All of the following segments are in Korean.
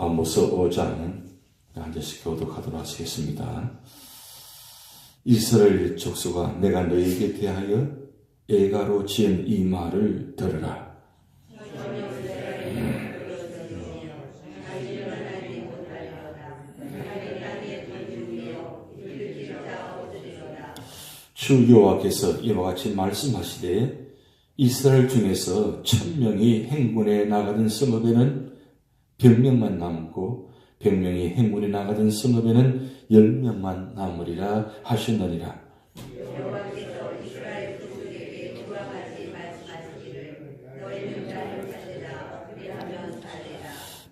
아모스 5장 앉아서 교독하도록 하시겠습니다. 이스라엘 족수가 내가 너에게 대하여 애가로 지은 이 말을 들으라. 주 여호와께서 이와 같이 말씀하시되 이스라엘 중에서 천명이 행군에 나가던 성읍에는 백명만 남고 백명이 행군에 나가던 성읍에는 열명만 남으리라 하셨느니라.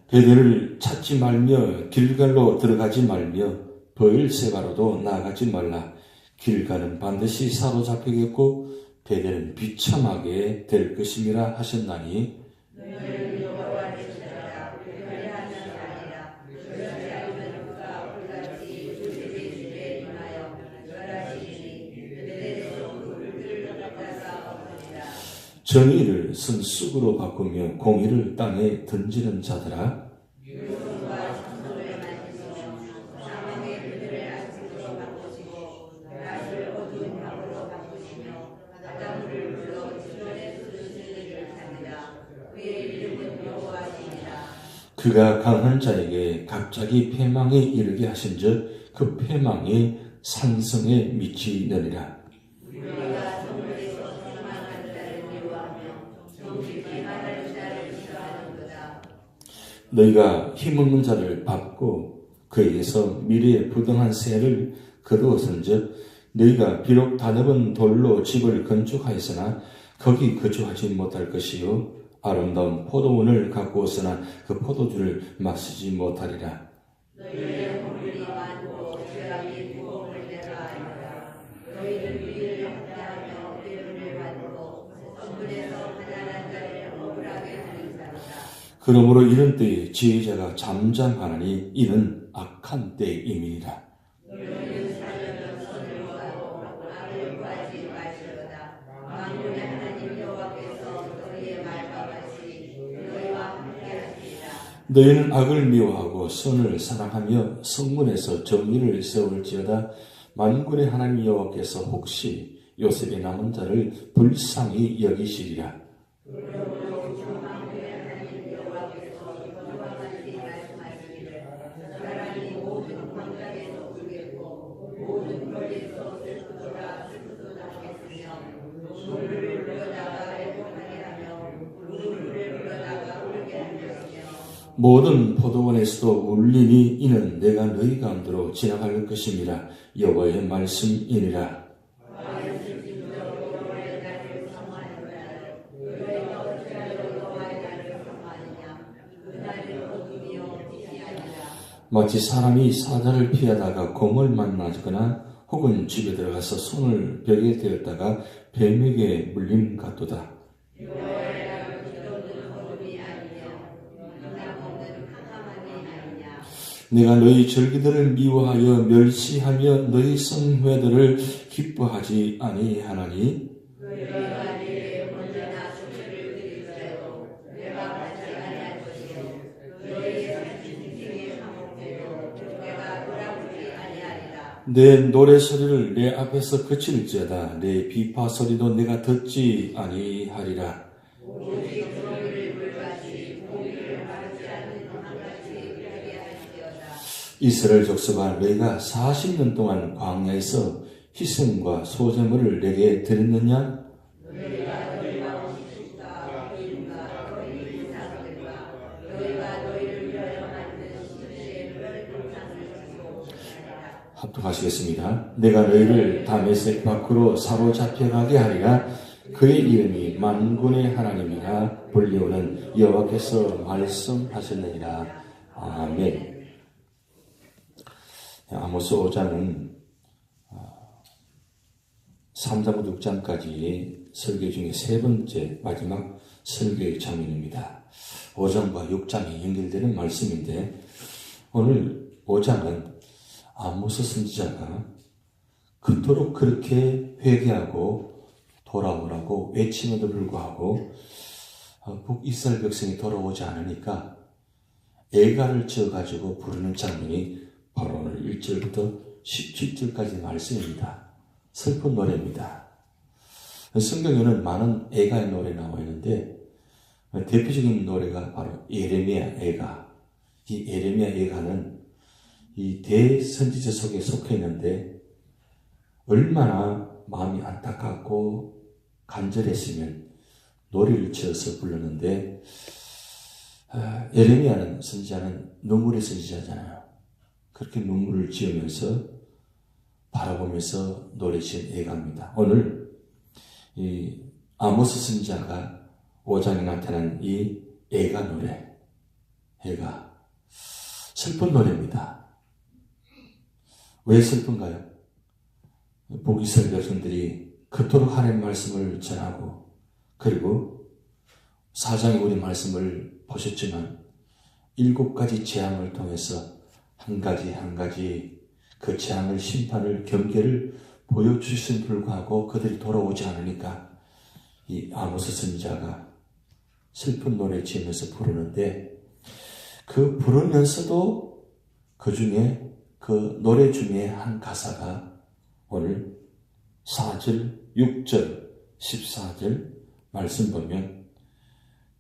베델을 찾지 말며 길갈로 들어가지 말며 버일세바로도 나가지 말라. 길가는 반드시 사로잡히겠고 베델은 비참하게 될 것임이라 하셨나니 정의를 선쑥으로 바꾸며 공의를 땅에 던지는 자들아 그가 강한 자에게 갑자기 패망에 이르게 하신즉 그 패망이 산성에 미치느니라. 너희가 힘없는 자를 밟고 그에게서 미래의 부등한 새를 거두었은즉 너희가 비록 다넓은 돌로 집을 건축하였으나 거기 거주하지 못할 것이요 아름다운 포도원을 갖고 왔으나 그 포도주를 마시지 못하리라. 그러므로 이런 때에 지혜자가 잠잠하나니 이는 악한 때임이니라. 너희는 악을 미워하고 선을 사랑하며 성문에서 정의를 세울지어다 만군의 하나님 여호와께서 혹시 요셉의 남은 자를 불쌍히 여기시리라. 모든 포도원에서도 울리니 이는 내가 너희 가운데로 지나갈 것임이라 여호와의 말씀이니라. 마치 사람이 사자를 피하다가 곰을 만나거나 혹은 집에 들어가서 손을 벽에 대었다가 뱀에게 물림 같도다. 내가 너희 절기들을 미워하여 멸시하며 너희 성회들을 기뻐하지 아니하나니? 내 노래 소리를 내 앞에서 그칠지어다. 내 비파 소리도 내가 듣지 아니하리라 이스라엘 족속아 너희가 40년 동안 광야에서 희생과 소제물을 내게 드렸느냐? 합독하시겠습니다. 내가 너희를 다메섹 밖으로 사로잡혀가게 하리라. 그의 이름이 만군의 하나님이라 불리우는 여호와께서 말씀하셨느니라. 아멘. 아모스 5장은 3장부터 6장까지 설교 중에 세 번째 마지막 설교의 장면입니다. 5장과 6장이 연결되는 말씀인데 오늘 5장은 아모스 선지자가 그토록 그렇게 회개하고 돌아오라고 외침에도 불구하고 북이스라엘 백성이 돌아오지 않으니까 애가를 지어가지고 부르는 장면이 바로 오늘 1절부터 17절까지 말씀입니다. 슬픈 노래입니다. 성경에는 많은 애가의 노래 나와 있는데 대표적인 노래가 바로 예레미야 애가. 이 예레미야 애가는 이 대선지자 속에 속해 있는데 얼마나 마음이 안타깝고 간절했으면 노래를 지어서 불렀는데 아, 예레미야는 선지자는 눈물의 선지자잖아요. 그렇게 눈물을 지으면서 바라보면서 노래 지은 애가입니다. 오늘 이 아모스 선지자가 5장에 나타난 이 애가 노래, 애가 슬픈 노래입니다. 왜 슬픈가요? 북이스라엘 백성들이 그토록 하나님 말씀을 전하고 그리고 사장의 우리 말씀을 보셨지만 일곱 가지 재앙을 통해서 한 가지 한 가지 그 재앙을 심판을 경계를 보여주신 불구하고 그들이 돌아오지 않으니까 이 아모스 선지자가 슬픈 노래 지으면서 부르는데 그 부르면서도 그 중에 그 노래 중에 한 가사가 오늘 4절, 6절, 14절 말씀 보면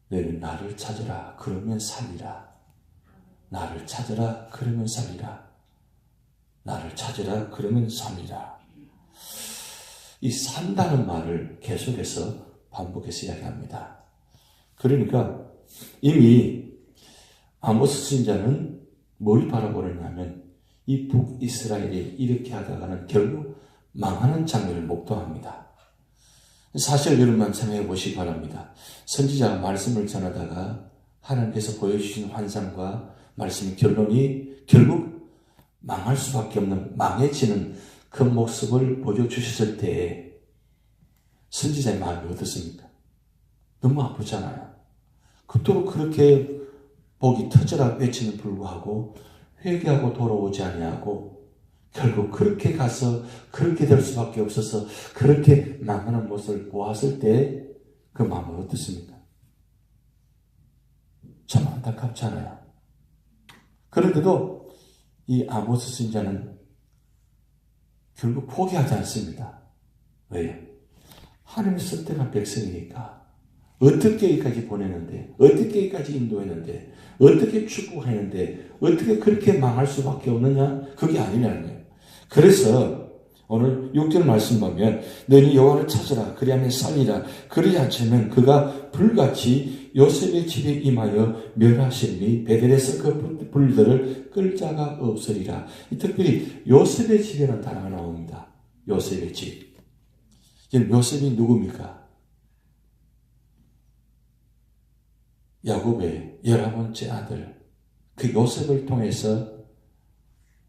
너는 나를 찾으라. 그러면 살리라 나를 찾으라 그러면 살리라 나를 찾으라 그러면 살리라 이 산다는 말을 계속해서 반복해서 이야기합니다. 그러니까 이미 아모스 신자는 뭘 바라보느냐면 이 북이스라엘이 이렇게 하다가는 결국 망하는 장면을 목도합니다. 사실 여러분만 생각해 보시기 바랍니다. 선지자가 말씀을 전하다가 하나님께서 보여주신 환상과 말씀의 결론이 결국 망할 수밖에 없는 망해지는 그 모습을 보여주셨을 때에 선지자의 마음이 어떻습니까? 너무 아프잖아요. 그토록 그렇게 복이 터져라 외치는 불구하고 회개하고 돌아오지 아니하고 결국 그렇게 가서 그렇게 될 수밖에 없어서 그렇게 망하는 모습을 보았을 때 그 마음은 어떻습니까? 참 안타깝잖아요. 그런데도 이 아모스 신자는 결국 포기하지 않습니다. 왜요? 하나님의 선택한 백성이니까 어떻게 여기까지 보내는데 어떻게 여기까지 인도했는데 어떻게 축복했는데 어떻게 그렇게 망할 수밖에 없느냐 그게 아니라는 거예요. 그래서 오늘 6절 말씀 보면 너희 여호와를 찾으라 그리하면 살리라 않으면 그가 불같이 요셉의 집에 임하여 멸하시니 베델에서 그 불들을 끌 자가 없으리라 특별히 요셉의 집이라는 단어가 나옵니다. 요셉의 집 요셉이 누굽니까? 야곱의 열한 번째 아들 그 요셉을 통해서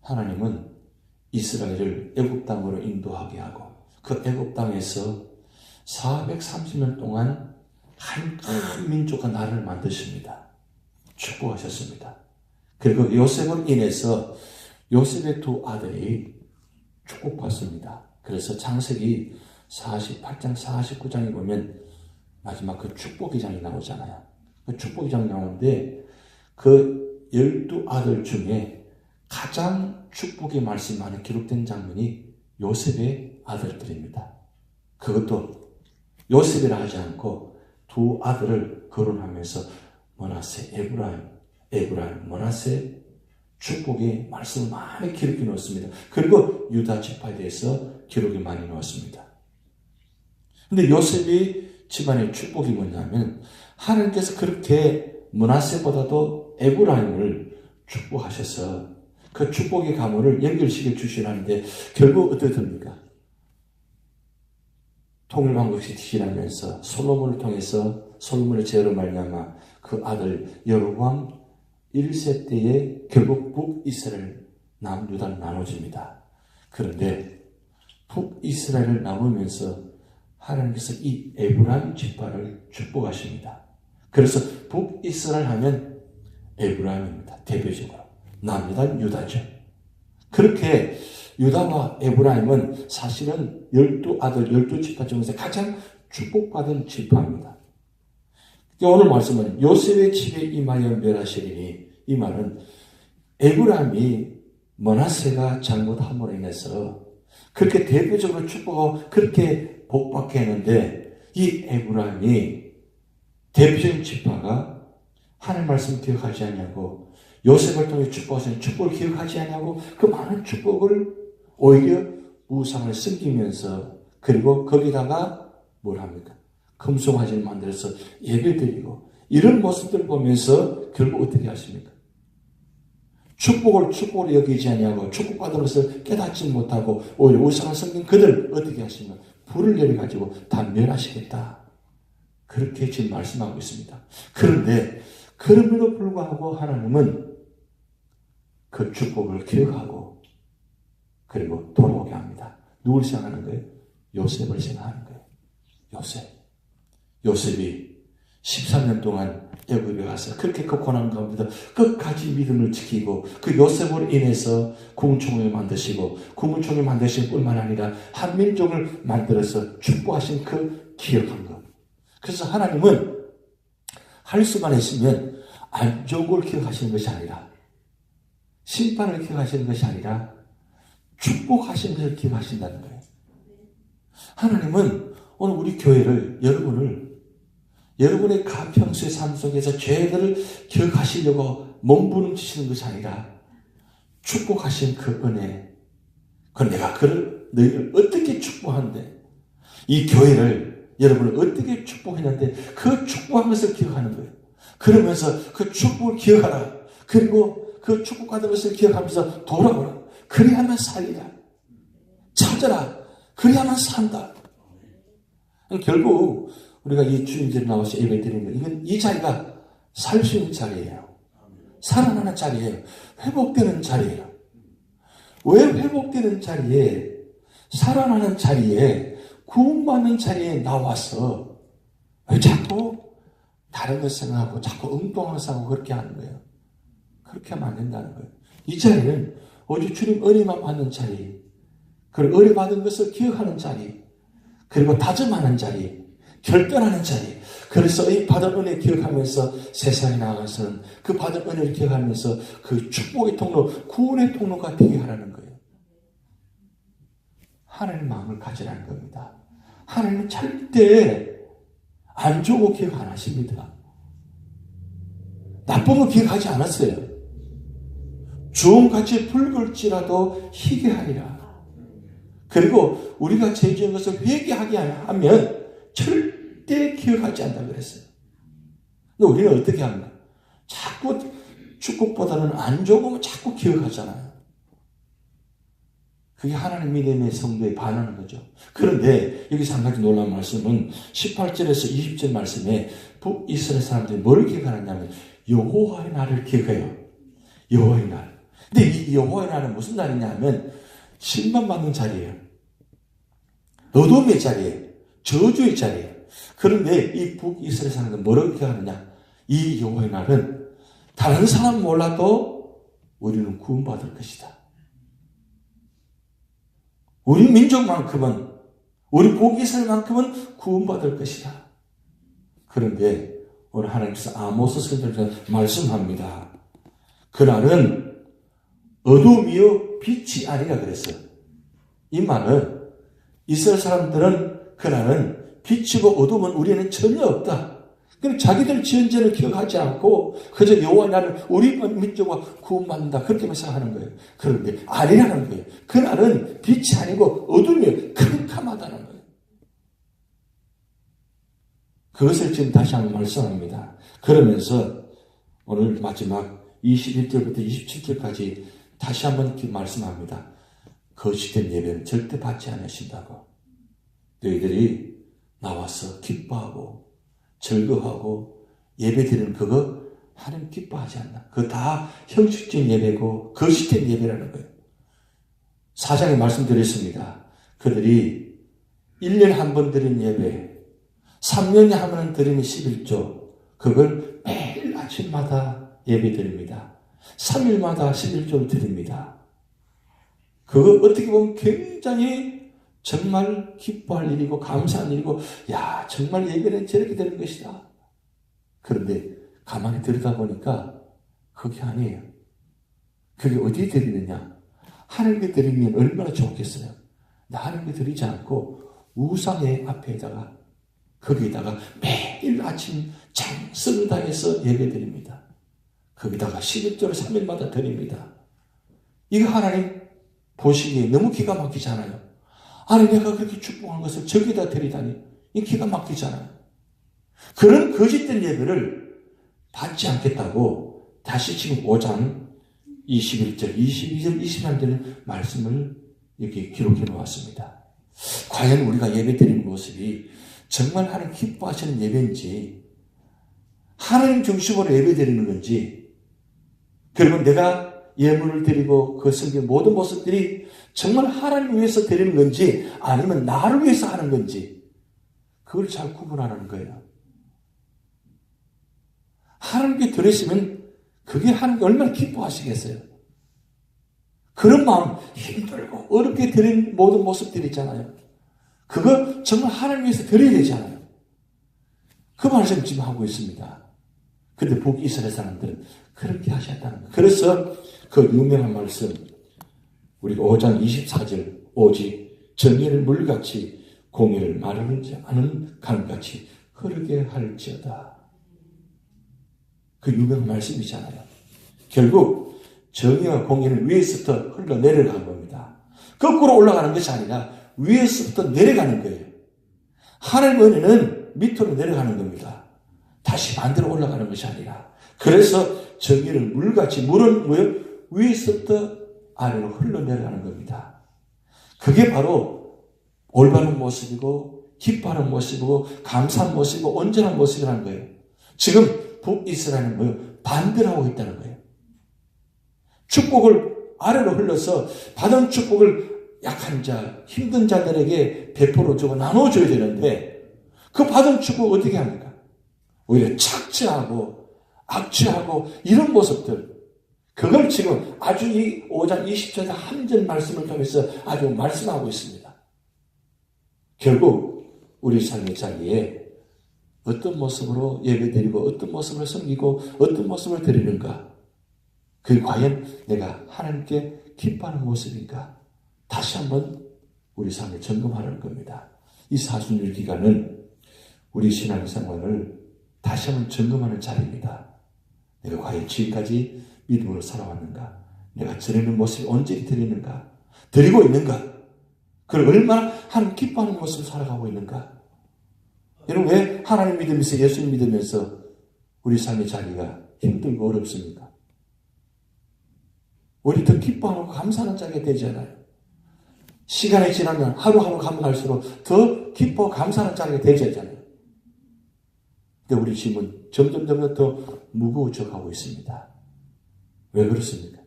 하나님은 이스라엘을 애굽 땅으로 인도하게 하고 그 애굽 땅에서 430년 동안 한 큰 민족과 나라를 만드십니다. 축복하셨습니다. 그리고 요셉을 인해서 요셉의 두 아들이 축복받습니다. 그래서 창세기 48장, 49장에 보면 마지막 그 축복의 장이 나오잖아요. 그 축복의 장이 나오는데 그 열두 아들 중에 가장 축복의 말씀이 많이 기록된 장면이 요셉의 아들들입니다. 그것도 요셉이라 하지 않고 두 아들을 거론하면서 머나세, 에브라임, 에브라임, 머나세 축복의 말씀을 많이 기록해 놓습니다. 그리고 유다 지파에 대해서 기록이 많이 나왔습니다. 근데 요셉이 집안의 축복이 뭐냐면 하나님께서 그렇게 문하세보다도 에브라임을 축복하셔서 그 축복의 가문을 연결시켜 주시라는데 결국 어떻게 됩니까? 통일왕국이 지나면서 솔로몬을 통해서 솔로몬의 제로 말미암아 그 아들 여로보암 1세 때에 결국 북이스라엘 남유다를 나눠집니다. 그런데 북이스라엘을 나누면서 하나님께서 이 에브라임 지파를 축복하십니다. 그래서 북이스라엘 하면 에브라임입니다. 대표적으로. 남유다 유다죠. 그렇게 유다와 에브라임은 사실은 열두 아들, 열두 지파 중에서 가장 축복받은 지파입니다. 오늘 말씀은 요셉의 집에 임하여 멸하시리니 이 말은 에브라임이 머나세가 잘못함으로 인해서 그렇게 대표적으로 축복하고 그렇게 복받게 했는데 이 에브라임이 대표적인 지파가 하나님 말씀 기억하지 않냐고 요셉을 통해 축복하신 축복을 기억하지 않냐고 그 많은 축복을 오히려 우상을 숨기면서 그리고 거기다가 뭘 합니까? 금송아지를 만들어서 예배 드리고 이런 모습들을 보면서 결국 어떻게 하십니까? 축복을 축복으로 여기지 아니하고 축복받은 것을 깨닫지 못하고 오히려 우상을 섬긴 그들 어떻게 하시면 불을 내려가지고 다 멸하시겠다. 그렇게 지금 말씀하고 있습니다. 그런데 그럼에도 불구하고 하나님은 그 축복을 기억하고 그리고 돌아오게 합니다. 누굴 생각하는 거예요? 요셉을 생각하는 거예요. 요셉. 요셉이 13년 동안 애굽에 가서 그렇게 그 고난 가운데도 끝까지 믿음을 지키고 그 요셉으로 인해서 구문총을 만드시고 구문총을 만드신 뿐만 아니라 한민족을 만들어서 축복하신 그 기억한 것. 그래서 하나님은 할 수만 있으면 안 좋은 걸 기억하시는 것이 아니라 심판을 기억하시는 것이 아니라 축복하시는 것을 기억하신다는 거예요. 하나님은 오늘 우리 교회를 여러분을 여러분의 가평수의 삶 속에서 죄들을 기억하시려고 몸부림치시는 것이 아니라 축복하신 그 은혜. 그 내가 그를 너희를 어떻게 축복하는데 이 교회를 여러분을 어떻게 축복했는데 그 축복한 것을 기억하는 거예요. 그러면서 그 축복을 기억하라. 그리고 그 축복받은 것을 기억하면서 돌아오라. 그래야만 살리라. 찾아라. 그래야만 산다. 결국 우리가 이 주인들 나와서 예배 드리는 거 이건 이 자리가 살 수 있는 자리예요. 살아나는 자리예요. 회복되는 자리예요. 왜 회복되는 자리에 살아나는 자리에 구원받는 자리에 나와서 왜 자꾸 다른 것 생각하고 자꾸 엉뚱한 생각하고 그렇게 하는 거예요. 그렇게 하면 안 된다는 거예요. 이 자리는 오직 주님 은혜만 받는 자리, 그리고 은혜 받은 것을 기억하는 자리, 그리고 다짐하는 자리, 결단하는 자리. 그래서 이 받은 은혜 기억하면서 세상에 나가서는 그 받은 은혜를 기억하면서 그 축복의 통로, 구원의 통로가 되게 하라는 거예요. 하나님 마음을 가지라는 겁니다. 하나님은 절대 안 좋고 기억 안 하십니다. 나쁜 거 기억하지 않았어요. 주홍같이 붉을지라도 희게 하리라. 그리고 우리가 죄 지은 것을 회개하게 하면 절대 기억하지 않다 그랬어요. 근데 우리는 어떻게 합니까? 자꾸 축복보다는 안 좋으면 자꾸 기억하잖아요. 그게 하나님 믿음의 성도의 반하는 거죠. 그런데 여기서 한 가지 놀라운 말씀은 18절에서 20절 말씀에 북이스라엘 사람들이 뭘 기억하느냐면 여호와의 날을 기억해요. 여호와의 날. 근데 이 여호와의 날은 무슨 날이냐면 신방받는 자리예요. 노돔의 자리예요. 저주의 자리예요. 그런데 이 북이스라엘 사람들은 뭐라고 기억하느냐? 이 여호와의 날은 다른 사람 몰라도 우리는 구원받을 것이다. 우리 민족만큼은 우리 복이스라엘만큼은 구원받을 것이다. 그런데 오늘 하나님께서 아모스 선생님께서 말씀합니다. 그날은 어둠이요 빛이 아니라 그랬어요. 이 말은 이스라엘 사람들은 그날은 빛이고 어둠은 우리는 전혀 없다. 그럼 자기들 지은 죄를 기억하지 않고 그저 여호와 나는 우리 민족과 구원받는다 그렇게만 생각하는 거예요. 그런데 아니라는 거예요. 그날은 빛이 아니고 어둠이 캄캄하다는 거예요. 그것을 지금 다시 한번 말씀합니다. 그러면서 오늘 마지막 21절부터 27절까지 다시 한번 말씀합니다. 거짓된 예배는 절대 받지 않으신다고. 너희들이 나와서 기뻐하고 즐거워하고 예배드리는 그거 하나님 기뻐하지 않나. 그거 다 형식적인 예배고 거짓된 예배라는 거예요. 사장에 말씀드렸습니다. 그들이 1년에 한 번 드린 예배, 3년에 한 번 드리는 11조, 그걸 매일 아침마다 예배 드립니다. 3일마다 11조를 드립니다. 그거 어떻게 보면 굉장히 정말 기뻐할 일이고 감사한 일이고 야 정말 예배는 저렇게 되는 것이다. 그런데 가만히 들여다 보니까 그게 아니에요. 그게 어디에 드리느냐? 하나님께 드리면 얼마나 좋겠어요. 나 하나님께 드리지 않고 우상의 앞에다가 거기에다가 매일 아침 장성을 다해서 예배 드립니다. 거기다가 11조를 3일마다 드립니다. 이거 하나님 보시기에 너무 기가 막히잖아요. 아니 내가 그렇게 축복한 것을 저기다 드리다니 이 기가 막히잖아요. 그런 거짓된 예배를 받지 않겠다고 다시 지금 5장 21절, 22절, 23절 말씀을 이렇게 기록해 놓았습니다. 과연 우리가 예배 드리는 모습이 정말 하나님 기뻐하시는 예배인지, 하나님 중심으로 예배 드리는 건지, 그리고 내가 예물을 드리고 그 성경 모든 모습들이 정말 하나님 위해서 드리는 건지, 아니면 나를 위해서 하는 건지, 그걸 잘 구분하는 거예요. 하나님께 드렸으면 그게 하나님 얼마나 기뻐하시겠어요. 그런 마음, 힘들고 어렵게 드린 모든 모습들이 있잖아요. 그거 정말 하나님 위해서 드려야 되잖아요. 그 말씀 지금 하고 있습니다. 근데 북이스라엘 사람들은 그렇게 하셨다는 거예요. 그래서 그 유명한 말씀, 우리 5장 24절, 오직 정의를 물같이 공의를 마르지 않은 강같이 흐르게 할지어다. 그 유명한 말씀이잖아요. 결국 정의와 공의는 위에서부터 흘러내려가는 겁니다. 거꾸로 올라가는 것이 아니라 위에서부터 내려가는 거예요. 하늘의 은혜는 밑으로 내려가는 겁니다. 다시 반대로 올라가는 것이 아니라. 그래서 정의를 물같이, 물은 뭐요? 위에서부터 아래로 흘러내려가는 겁니다. 그게 바로 올바른 모습이고, 기뻐하는 모습이고, 감사한 모습이고, 온전한 모습이라는 거예요. 지금 북이스라엘은 뭐요? 반대로 하고 있다는 거예요. 축복을 아래로 흘러서 받은 축복을 약한 자, 힘든 자들에게 베풀어 주고 나눠줘야 되는데 그 받은 축복 어떻게 합니까? 오히려 착취하고 악취하고 이런 모습들 그걸 지금 아주 이 5장 20절의 한절 말씀을 통해서 아주 말씀하고 있습니다. 결국 우리 삶의 자리에 어떤 모습으로 예배드리고 어떤 모습을 섬기고 어떤 모습을 드리는가 그게 과연 내가 하나님께 기뻐하는 모습인가 다시 한번 우리 삶을 점검하는 겁니다. 이 사순일 기간은 우리 신앙생활을 다시 한번 점검하는 자리입니다. 내가 과연 지금까지 믿음으로 살아왔는가? 내가 드리는 모습이 언제 드리는가? 드리고 있는가? 그걸 얼마나 하나님 기뻐하는 모습을 살아가고 있는가? 여러분 왜 하나님 믿으면서 예수님 믿으면서 우리 삶의 자리가 힘들고 어렵습니까? 우리 더 기뻐하고 감사하는 자리가 되잖아요. 시간이 지나면 하루하루 가면 갈수록 더 기뻐 감사하는 자리가 되잖아요. 근데 우리 짐은 점점 점점 더 무거워져 가고 있습니다. 왜 그렇습니까?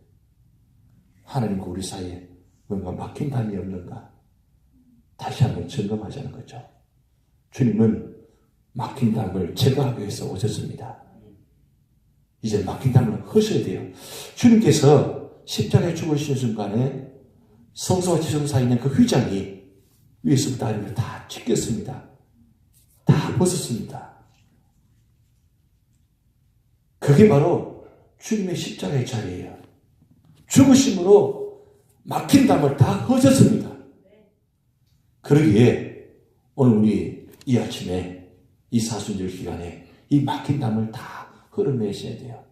하나님과 우리 사이에 뭔가 막힌 담이 없는가? 다시 한번 점검하자는 거죠. 주님은 막힌 담을 제거하기 위해서 오셨습니다. 이제 막힌 담을 허셔야 돼요. 주님께서 십자가에 죽으시는 순간에 성소와 지성 사이에 그 휘장이 위에서부터 아래로 다 찢겼습니다. 다 벗었습니다. 그게 바로 주님의 십자가의 자리예요. 죽으심으로 막힌 담을 다 허셨습니다. 그러기에 오늘 우리 이 아침에 이 사순절 기간에 이 막힌 담을 다 흘러내셔야 돼요.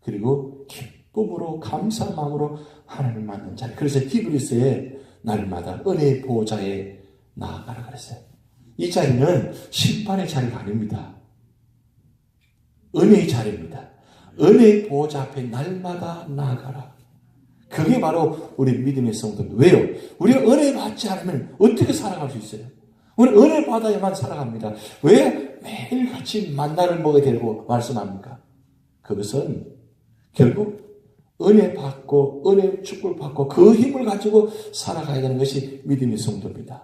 그리고 기쁨으로 감사 마음으로 하나님 만난 자리. 그래서 히브리스에 날마다 은혜의 보호자에 나아가라 그랬어요. 이 자리는 심판의 자리가 아닙니다. 은혜의 자리입니다. 은혜의 보호자 앞에 날마다 나아가라. 그게 바로 우리 믿음의 성도입니다. 왜요? 우리가 은혜 받지 않으면 어떻게 살아갈 수 있어요? 우리 은혜 받아야만 살아갑니다. 왜 매일같이 만나를 먹어야 되고 말씀합니까? 그것은 결국 은혜 받고 은혜 축복을 받고 그 힘을 가지고 살아가야 되는 것이 믿음의 성도입니다.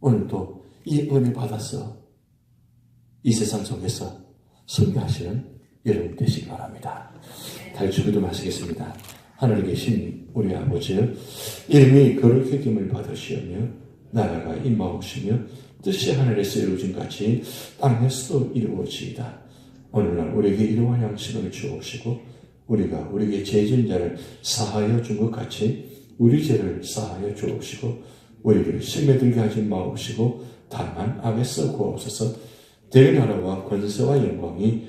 오늘도 이 은혜 받아서 이 세상 속에서 승리하시는 이름 되시기 바랍니다. 다시 기도 마시겠습니다. 하늘에 계신 우리 아버지여 이름이 거룩히 김을 받으시며 나라가 임마옵시며 뜻이 하늘에서 이루어진 같이 땅에서도 이루어지이다. 오늘날 우리에게 이러한 양식을 주옵시고 우리가 우리에게 죄진 자를 사하여 준 것 같이 우리 죄를 사하여 주옵시고 우리를 심에 들게 하지 마옵시고 다만 악에서 구하옵소서 대나라와 권세와 영광이